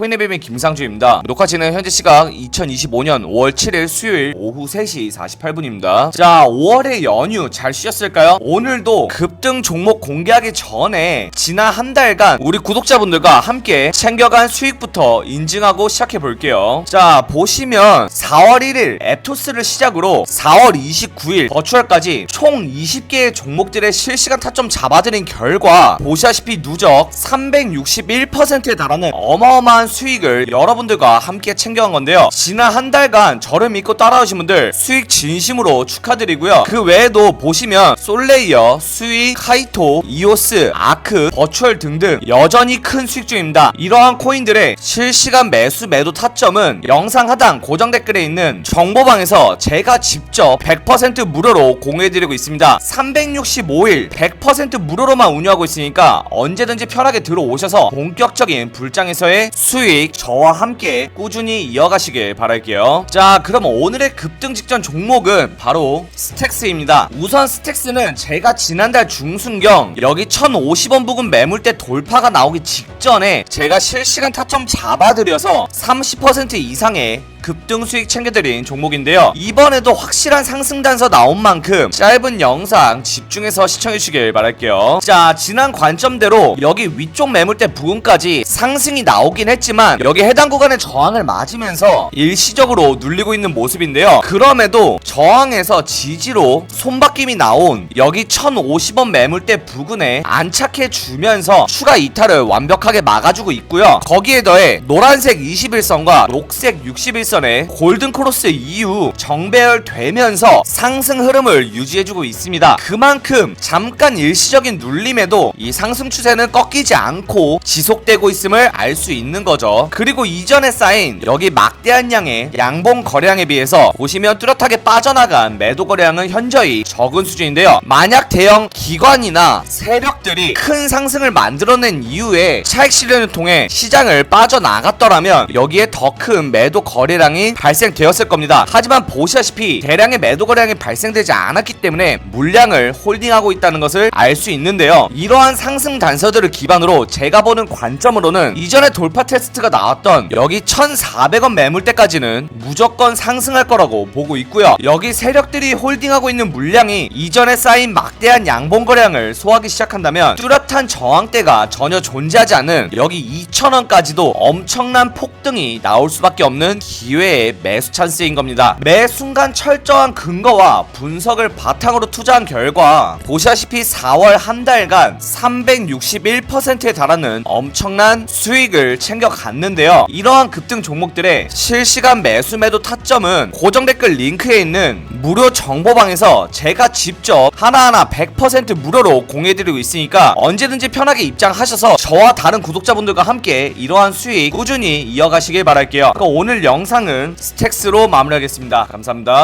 코인의뱀의 김상주입니다. 녹화 진행 현재 시각 2025년 5월 7일 수요일 오후 3시 48분입니다. 자, 5월의 연휴 잘 쉬었을까요? 오늘도 급등 종목 공개하기 전에 지난 한 달간 우리 구독자분들과 함께 챙겨간 수익부터 인증하고 시작해 볼게요. 자, 보시면 4월 1일 에토스를 시작으로 4월 29일 버추얼까지 총 20개의 종목들의 실시간 타점 잡아드린 결과 보시다시피 누적 361%에 달하는 어마어마한 수익을 여러분들과 함께 챙겨간 건데요. 지난 한 달간 저를 믿고 따라오신 분들 수익 진심으로 축하드리고요. 그 외에도 보시면 솔레이어, 수익, 카이토, 이오스, 아크, 버추얼 등등 여전히 큰 수익 중입니다. 이러한 코인들의 실시간 매수 매도 타점은 영상 하단 고정 댓글에 있는 정보방에서 제가 직접 100% 무료로 공유해드리고 있습니다. 365일 100% 무료로만 운영하고 있으니까 언제든지 편하게 들어오셔서 본격적인 불장에서의 수익 저와 함께 꾸준히 이어가시길 바랄게요. 자, 그럼 오늘의 급등 직전 종목은 바로 스택스입니다. 우선 스택스는 제가 지난달 중순경 여기 1050원 부근 매물대 돌파가 나오기 직전에 제가 실시간 타점 잡아드려서 30% 이상의 급등 수익 챙겨드린 종목인데요. 이번에도 확실한 상승 단서 나온 만큼 짧은 영상 집중해서 시청해주시길 바랄게요. 자, 지난 관점대로 여기 위쪽 매물대 부근까지 상승이 나오긴 했지만 여기 해당 구간의 저항을 맞으면서 일시적으로 눌리고 있는 모습인데요. 그럼에도 저항에서 지지로 손바뀜이 나온 여기 1050원 매물대 부근에 안착해 주면서 추가 이탈을 완벽하게 막아주고 있고요. 거기에 더해 노란색 21선과 녹색 61선 선의 골든 크로스 이후 정배열되면서 상승 흐름을 유지해주고 있습니다. 그만큼 잠깐 일시적인 눌림에도 이 상승 추세는 꺾이지 않고 지속되고 있음을 알 수 있는 거죠. 그리고 이전에 쌓인 여기 막대한 양의 양봉 거래량에 비해서 보시면 뚜렷하게 빠져나간 매도 거래량은 현저히 적은 수준인데요. 만약 대형 기관이나 세력들이 큰 상승을 만들어낸 이후에 차익 실현을 통해 시장을 빠져나갔더라면 여기에 더 큰 매도 거래량 이 발생되었을 겁니다. 하지만 보시다시피 대량의 매도 거래량이 발생되지 않았기 때문에 물량을 홀딩하고 있다는 것을 알 수 있는데요. 이러한 상승 단서들을 기반으로 제가 보는 관점으로는 이전에 돌파 테스트가 나왔던 여기 1,400원 매물대까지는 무조건 상승할 거라고 보고 있고요. 여기 세력들이 홀딩하고 있는 물량이 이전에 쌓인 막대한 양봉 거래량을 소화하기 시작한다면 뚜렷한 저항대가 전혀 존재하지 않은 여기 2,000원까지도 엄청난 폭등이 나올 수밖에 없는 기 회의 매수 찬스인 겁니다. 매 순간 철저한 근거와 분석을 바탕으로 투자한 결과 보시다시피 4월 한 달간 361%에 달하는 엄청난 수익을 챙겨갔는데요. 이러한 급등 종목들의 실시간 매수 매도 타점은 고정 댓글 링크에 있는 무료 정보방에서 제가 직접 하나하나 100% 무료로 공유해드리고 있으니까 언제든지 편하게 입장하셔서 저와 다른 구독자분들과 함께 이러한 수익 꾸준히 이어가시길 바랄게요. 그럼 오늘 영상 은 스택스로 마무리하겠습니다. 감사합니다.